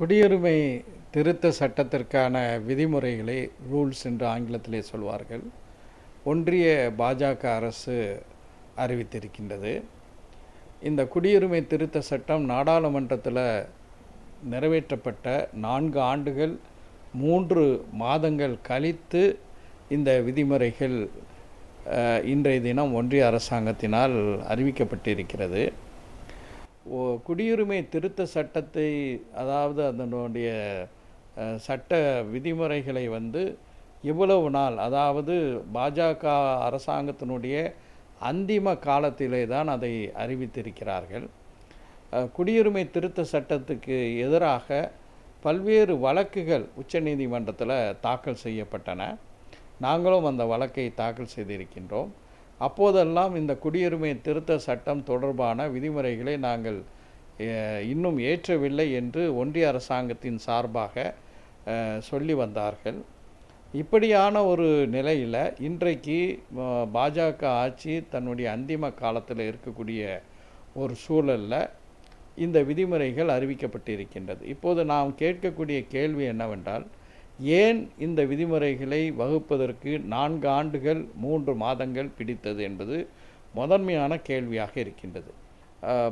குடியுரிமை திருத்த சட்டத்திற்கான விதிமுறைகளை ரூல்ஸ் என்று ஆங்கிலத்திலே சொல்வார்கள். ஒன்றிய பாஜக அரசு அறிவித்திருக்கின்றது. இந்த குடியுரிமை திருத்த சட்டம் நாடாளுமன்றத்தில் நிறைவேற்றப்பட்ட நான்கு ஆண்டுகள் மூன்று மாதங்கள் கழித்து இந்த விதிமுறைகள் இன்றைய தினம் ஒன்றிய அரசாங்கத்தினால் அறிவிக்கப்பட்டிருக்கிறது. குடியுரிமை திருத்த சட்டத்தை அதாவது அதனுடைய சட்ட விதிமுறைகளை வந்து இவ்வளவு நாள் அதாவது பாஜக அரசாங்கத்தினுடைய அந்திம காலத்திலே தான் அதை அறிவித்திருக்கிறார்கள். குடியுரிமை திருத்த சட்டத்துக்கு எதிராக பல்வேறு வழக்குகள் உச்சநீதிமன்றத்தில் தாக்கல் செய்யப்பட்டன. நாங்களும் அந்த வழக்கை தாக்கல் செய்திருக்கின்றோம். அப்போதெல்லாம் இந்த குடியுரிமை திருத்த சட்டம் தொடர்பான விதிமுறைகளை நாங்கள் இன்னும் ஏற்றவில்லை என்று ஒன்றிய அரசாங்கத்தின் சார்பாக சொல்லி வந்தார்கள். இப்படியான ஒரு நிலையில் இன்றைக்கு பாஜக ஆட்சி தன்னுடைய அந்திம காலத்தில் இருக்கக்கூடிய ஒரு சூழலில் இந்த விதிமுறைகள் அறிவிக்கப்பட்டிருக்கின்றது. இப்போது நாம் கேட்கக்கூடிய கேள்வி என்னவென்றால் ஏன் இந்த விதிமுறைகளை வகுப்பதற்கு நான்கு ஆண்டுகள் மூன்று மாதங்கள் பிடித்தது என்பது முதன்மையான கேள்வியாக இருக்கின்றது.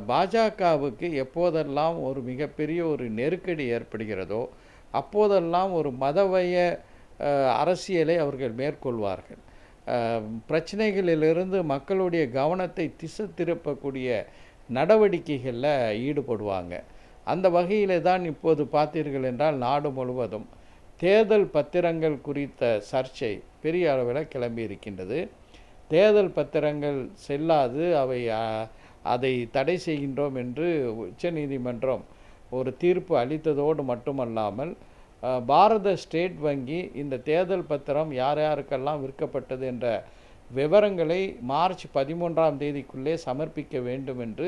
பாஜகவுக்கு எப்போதெல்லாம் ஒரு மிகப்பெரிய ஒரு நெருக்கடி ஏற்படுகிறதோ அப்போதெல்லாம் ஒரு மதவய அரசியலை அவர்கள் மேற்கொள்வார்கள். பிரச்சனைகளிலிருந்து மக்களுடைய கவனத்தை திசை திருப்பக்கூடிய நடவடிக்கைகளில் ஈடுபடுவாங்க. அந்த வகையிலே தான் இப்போது பார்த்தீர்கள் என்றால் நாடு முழுவதும் தேர்தல் பத்திரங்கள் குறித்த சர்ச்சை பெரிய அளவில் கிளம்பி இருக்கின்றது. தேர்தல் பத்திரங்கள் செல்லாது அவை அதை தடை செய்கின்றோம் என்று உச்சநீதிமன்றம் ஒரு தீர்ப்பு அளித்ததோடு மட்டுமல்லாமல் பாரத ஸ்டேட் வங்கி இந்த தேர்தல் பத்திரம் யார் யாருக்கெல்லாம் விற்கப்பட்டது என்ற விவரங்களை மார்ச் பதிமூன்றாம் தேதிக்குள்ளே சமர்ப்பிக்க வேண்டும் என்று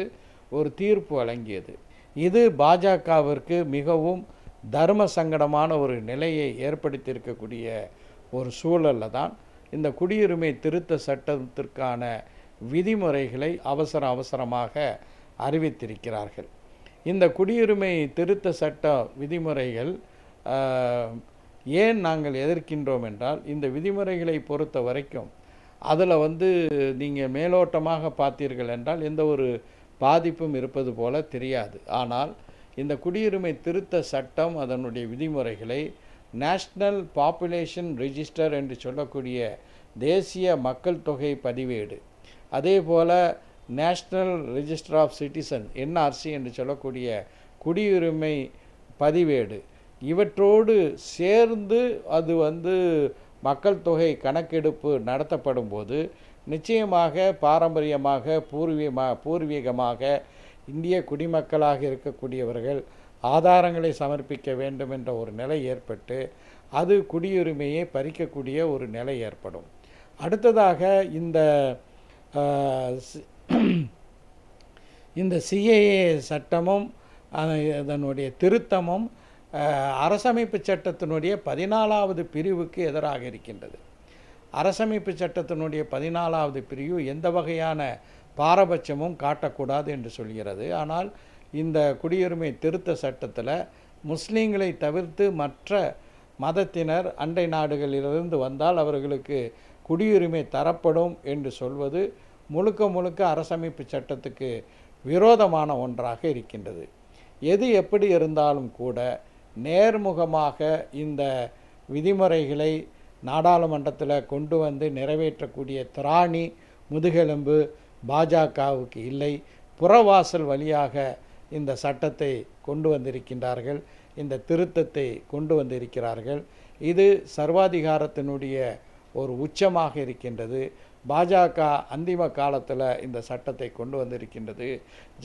ஒரு தீர்ப்பு வழங்கியது. இது பாஜகவிற்கு மிகவும் தர்ம சங்கடமான ஒரு நிலையை ஏற்படுத்தியிருக்கக்கூடிய ஒரு சூழலில் தான் இந்த குடியுரிமை திருத்த சட்டத்திற்கான விதிமுறைகளை அவசர அவசரமாக அறிவித்திருக்கிறார்கள். இந்த குடியுரிமை திருத்த சட்ட விதிமுறைகள் ஏன் நாங்கள் எதிர்க்கின்றோம் என்றால் இந்த விதிமுறைகளை பொறுத்த வரைக்கும் அதில் வந்து நீங்கள் மேலோட்டமாக பார்த்தீர்கள் என்றால் எந்த ஒரு பாதிப்பும் இருப்பது போல தெரியாது. ஆனால் இந்த குடியுரிமை திருத்த சட்டம் அதனுடைய விதிமுறைகளை நேஷ்னல் பாப்புலேஷன் ரிஜிஸ்டர் என்று சொல்லக்கூடிய தேசிய மக்கள் தொகை பதிவேடு. அதே போல் national register of citizen NRC என்று சொல்லக்கூடிய குடியுரிமை பதிவேடு. இவற்றோடு சேர்ந்து அது வந்து மக்கள் தொகை கணக்கெடுப்பு நடத்தப்படும் போது நிச்சயமாக பாரம்பரியமாக பூர்வீகமாக பூர்வீகமாக இந்திய குடிமக்களாக இருக்கக்கூடியவர்கள் ஆதாரங்களை சமர்ப்பிக்க வேண்டும் என்ற ஒரு நிலை ஏற்பட்டு அது குடியுரிமையை பறிக்கக்கூடிய ஒரு நிலை ஏற்படும். அடுத்ததாக இந்த சி- இந்த சிஏஏ சட்டமும் அதனுடைய திருத்தமும் அரசமைப்பு சட்டத்தினுடைய பதினாலாவது பிரிவுக்கு எதிராக இருக்கின்றது. அரசமைப்பு சட்டத்தினுடைய பதினாலாவது பிரிவு எந்த வகையான பாரபட்சமும் காட்டக்கூடாது என்று சொல்கிறது. ஆனால் இந்த குடியுரிமை திருத்த சட்டத்தில் முஸ்லீம்களை தவிர்த்து மற்ற மதத்தினர் அண்டை நாடுகளிலிருந்து வந்தால் அவர்களுக்கு குடியுரிமை தரப்படும் என்று சொல்வது முழுக்க முழுக்க அரசமைப்பு சட்டத்துக்கு விரோதமான ஒன்றாக இருக்கின்றது. எது எப்படி இருந்தாலும் கூட நேர்முகமாக இந்த விதிமுறைகளை நாடாளுமன்றத்தில் கொண்டு வந்து நிறைவேற்றக்கூடிய திராணி முதுகெலும்பு பாஜகவுக்கு இல்லை புறவாசல் வழியாக இந்த சட்டத்தை கொண்டு வந்திருக்கின்றார்கள் இந்த திருத்தத்தை கொண்டு வந்திருக்கிறார்கள். இது சர்வாதிகாரத்தினுடைய ஒரு உச்சமாக இருக்கின்றது. பாஜக அந்திம காலத்தில் இந்த சட்டத்தை கொண்டு வந்திருக்கின்றது.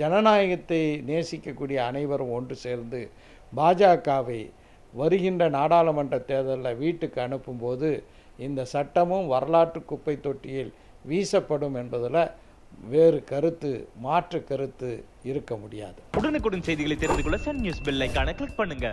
ஜனநாயகத்தை நேசிக்கக்கூடிய அனைவரும் ஒன்று சேர்ந்து பாஜகவை வருகின்ற நாடாளுமன்ற தேர்தலில் வீட்டுக்கு அனுப்பும்போது இந்த சட்டமும் வரலாற்று குப்பை தொட்டியில் வீசப்படும் என்பதில் வேறு கருத்து மாற்று கருத்து இருக்க முடியாது. உடனுக்குடன் செய்திகளை தெரிந்து கொள்ள சன் நியூஸ் பெல் ஐக்கான கிளிக் பண்ணுங்க.